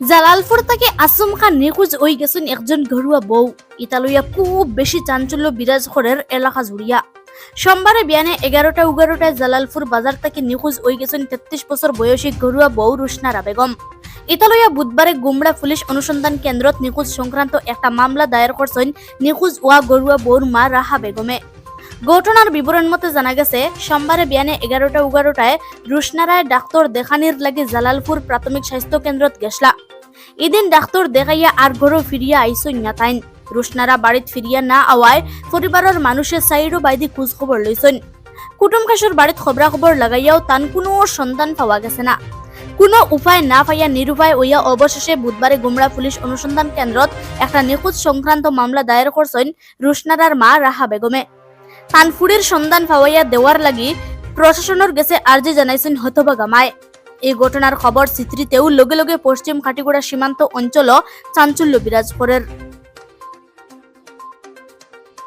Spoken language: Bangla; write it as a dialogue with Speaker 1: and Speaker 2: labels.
Speaker 1: জালালপুর থেকে আসম খান নিখোঁজ হয়ে গেছেন একজন ঘরুয়া বউ। ইতালইয়া খুব বেশি চাঞ্চল্য বিরাজ করের এলাকা জুড়িয়া সোমবারে বিয়ানে এগারোটা উগারোটায় জালালপুর বাজার থেকে নিখোঁজ হয়ে গেছেন তেত্রিশ বছর বয়সী ঘরুয়া বউ রুশনারা বেগম। ইতালইয়া বুধবারে গুমড়া পুলিশ অনুসন্ধান কেন্দ্রত নিখোঁজ সংক্রান্ত একটা মামলা দায়ের করছেন নিখোঁজ ওয়া ঘরুয়া বউর মা রাহা বেগমে। ঘটনার বিবরণ মতে জানা গেছে সোমবারে বিয়ানে এগারোটা উগারোটায় রুশনারায় ডাক্তার দেখানির লাগি জালালপুর প্রাথমিক স্বাস্থ্য কেন্দ্রত গেছলা। এদিন ডাক্তার দেখাইয়া আর ঘরও ফিরিয়া আইসই না তাইন। রুশনারা বাড়িত ফিরিয়া না আওয়ায় পরিবারের মানুষের সাইডও বাইদি খোঁজ খবর লইছেন কুটুম খাসুর বাড়িত খবরা খবর লাগাইয়াও তান কোনো সন্ধান পাওয়া গেছে না। কোনো উপায় না পাইয়া নিরুপায় হইয়া অবশেষে বুধবারে গুমরা পুলিশ অনুসন্ধান কেন্দ্রত একটা নিখোঁজ সংক্রান্ত মামলা দায়ের করছেন রুশনারার মা রাহা বেগমে। তানফুড়ির সন্ধান পাওয়াইয়া দেওয়ার লাগি প্রশাসনের গেছে আর্জি জানাইছেন হতবাগামায় এই ঘটনার খবর সিত্রিতেও লগে লগে পশ্চিম খাটিগুড়া সীমান্ত অঞ্চল চাঞ্চল্য বিরাজ করের